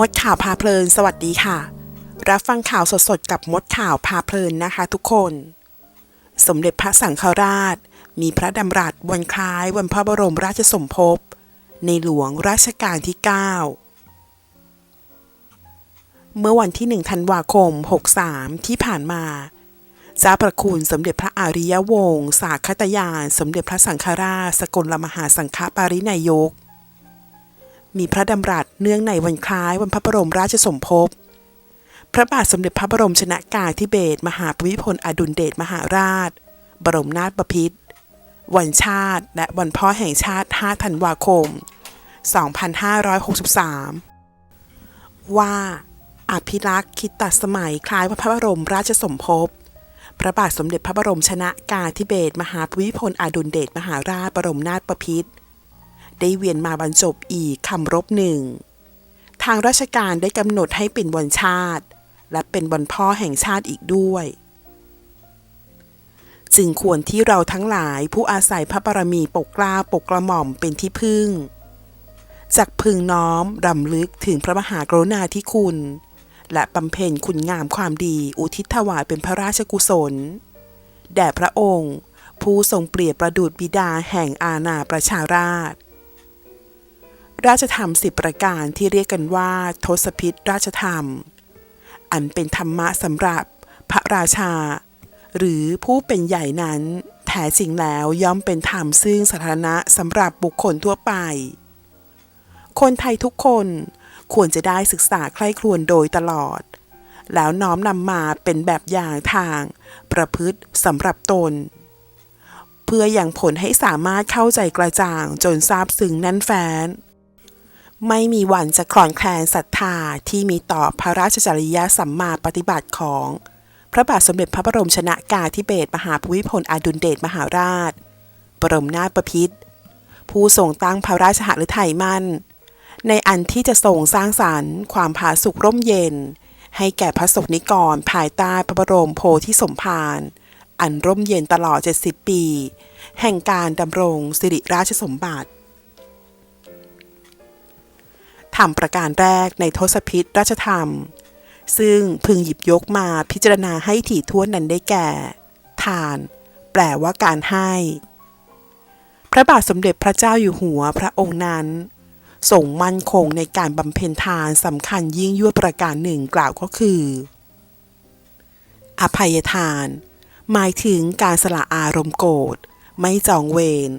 มดข่าวพาเพลิน สวัสดีค่ะ รับฟังข่าวสดๆ กับมดข่าวพาเพลินนะคะทุกคน สมเด็จพระสังฆราช มีพระดำรัสวันคล้ายวันพระบรมราชสมภพ ในหลวงรัชกาลที่ 9 เมื่อวันที่ 1 ธันวาคม 63 ที่ผ่านมาเจ้าประคุณสมเด็จพระอริยวงศ์สาคตยาน สมเด็จพระสังฆราช สกลมหาสังฆปารินายก มีพระดำรัสเนื่องในวันคล้ายวันพระบรมราชสมภพ พระบาทสมเด็จพระบรมชนากาธิเบศรมหาภูมิพลอดุลเดชมหาราช บรมนาถบพิตรวันชาติ และวันพ่อแห่งชาติ 5 ธันวาคม 2563 ว่า อภิรักษ์คิดตัดสมัยคล้ายวันพระบรมราชสมภพ พระบาทสมเด็จพระบรมชนากาธิเบศรมหาภูมิพลอดุลเดชมหาราชบรมนาถบพิตร ได้เวียนมาบรรจบอีกคำรบหนึ่ง ทางราชการได้กำหนดให้เป็นวันชาติ และเป็นวันพ่อแห่งชาติอีกด้วย จึงควรที่เราทั้งหลายผู้อาศัยพระบารมีปกกล้าปกกระหม่อมเป็นที่พึ่งจากพึงน้อมรำลึกถึงพระมหากรุณาธิคุณ และบำเพ็ญคุณงามความดีอุทิศถวายเป็นพระราชกุศล แด่พระองค์ ผู้ทรงเปรียบประดุจบิดาแห่งอาณาประชาราช ราชธรรมสิบประการที่เรียกกันว่า ทศพิธราชธรรม อันเป็นธรรมะสำหรับพระราชา หรือผู้เป็นใหญ่นั้น แท้จริงแล้วย่อมเป็นธรรมซึ่งสาธารณะสำหรับบุคคลทั่วไป คนไทยทุกคนควรจะได้ศึกษาใคร่ครวญโดยตลอด แล้วน้อมนำมาเป็นแบบอย่างทาง ประพฤติสำหรับตน เพื่ออย่างผลให้สามารถเข้าใจกระจ่างจนทราบซึ้งแน่นแฟ้น ไม่มีวันจะคลอนแคลนศรัทธาที่มีต่อพระราชจริยสัมมาปฏิบัติของ พระบาทสมเด็จพระบรมชนากาธิเบศรมหาภูมิพลอดุลเดชมหาราช บรมนาถบพิตรผู้ทรงตั้งพระราชหฤทัยมั่น ในอันที่จะทรงสร้างสรรค์ ความผาสุกร่มเย็น ให้แก่พระสงฆ์นิกรภายใต้พระบรมโพธิสมภารอันร่มเย็นตลอด 70 ปี แห่งการดำรงสิริราชสมบัติ ธรรมประการแรกในทศพิธราชธรรม ซึ่งพึงหยิบยกมาพิจารณาให้ถี่ถ้วนนั้นได้แก่ ทาน แปลว่าการให้ พระบาทสมเด็จพระเจ้าอยู่หัวพระองค์นั้นทรงมั่นคงในการบำเพ็ญทานสำคัญยิ่งยวดประการหนึ่งกล่าวก็คือ อภัยทาน หมายถึงการสละอารมณ์โกรธ ไม่จองเวร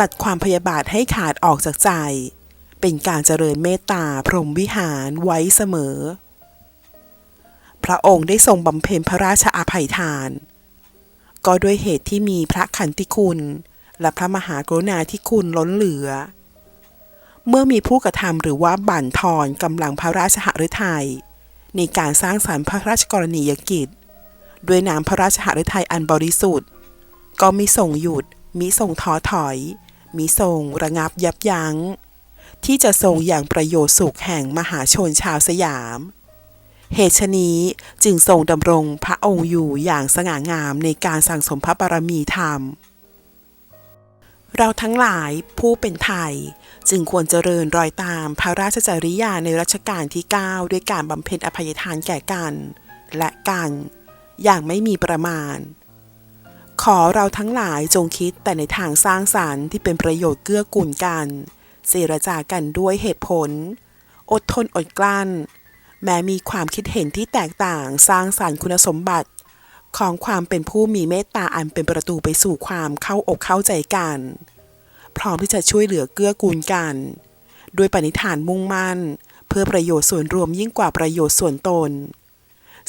ตัดความพยาบาทให้ขาดออกจากใจ เป็นการเจริญเมตตาพรหมวิหารไว้เสมอ พระองค์ได้ทรงบำเพ็ญพระราชอาภัยทาน ก็ด้วยเหตุที่มีพระขันติคุณ และพระมหากรุณาธิคุณล้นเหลือ เมื่อมีผู้กระทำหรือว่าบั่นทอนกำลังพระราชหฤทัยในการสร้างสรรค์พระราชกรณียกิจ ด้วยนามพระราชหฤทัยอันบริสุทธิ์ ก็มิส่งหยุดมิส่งท้อถอยมิส่งระงับยับยัง้ง ที่จะทรงอย่างประโยชน์สุขแห่งมหาชนชาวสยาม เหตุชนี้จึงทรงดำรงพระองค์อยู่อย่างสง่างามในการสั่งสมพระบารมีธรรม เราทั้งหลายผู้เป็นไทยจึงควรเจริญรอยตามพระราชจริยาในรัชกาลที่ 9 ด้วยการบำเพ็ญอภัยทานแก่กัน และกันอย่างไม่มีประมาณ ขอเราทั้งหลายจงคิดแต่ในทางสร้างสารรค์ที่เป็นประโยชน์เกื้อกูลกัน เจรจากันด้วยเหตุผล อดทนอดกลั้น แม้มีความคิดเห็นที่แตกต่างสร้างสารรค์คุณสมบัติ ของความเป็นผู้มีเมตตาอันเป็นประตูไปสู่ความเข้าอกเข้าใจกัน พร้อมที่จะช่วยเหลือเกื้อกูลกันด้วยปณิธานมุ่งมั่น เพื่อประโยชน์ส่วนรวมยิ่งกว่าประโยชน์ส่วนตน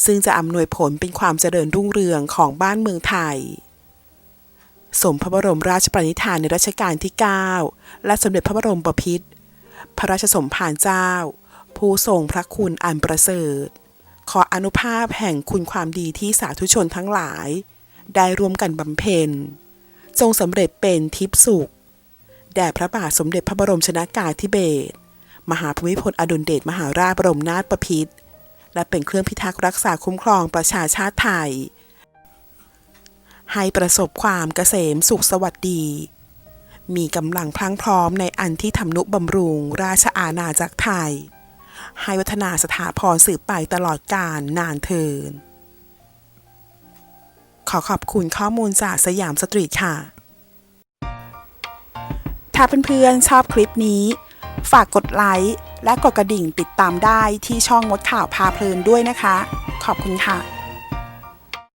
ซึ่งจะอำนวยผลเป็นความเจริญรุ่งเรืองของบ้านเมืองไทย สมพระบรมราชปณิธานในรัชกาลที่ 9 และสมเด็จพระบรมบพิตรพระราชสมภารเจ้า ผู้ทรงพระคุณอันประเสริฐ ขออนุภาพแห่งคุณความดีที่สาธุชนทั้งหลาย ได้ร่วมกันบำเพ็ญ จงสำเร็จเป็นทิพสุข แด่พระบาทสมเด็จพระบรมชนากาธิเบศรมหาภูมิพลอดุลเดชมหาราชบรมนาถบพิตรและเป็นเครื่องพิทักษ์รักษาคุ้มครองประชาชาติไทย ให้ประสบความเกษมสุขสวัสดี มีกำลังพลังพร้อมในอันที่ทำนุบำรุงราชอาณาจักรไทย ให้วัฒนาสถาพรสืบไปตลอดกาลนานเทิน ขอขอบคุณข้อมูลจากสยามสตรีทค่ะ ถ้าเพื่อนๆชอบคลิปนี้ ฝากกดไลค์และกดกระดิ่งติดตามได้ที่ช่องมดข่าวพาเพลินด้วยนะคะ ขอบคุณค่ะ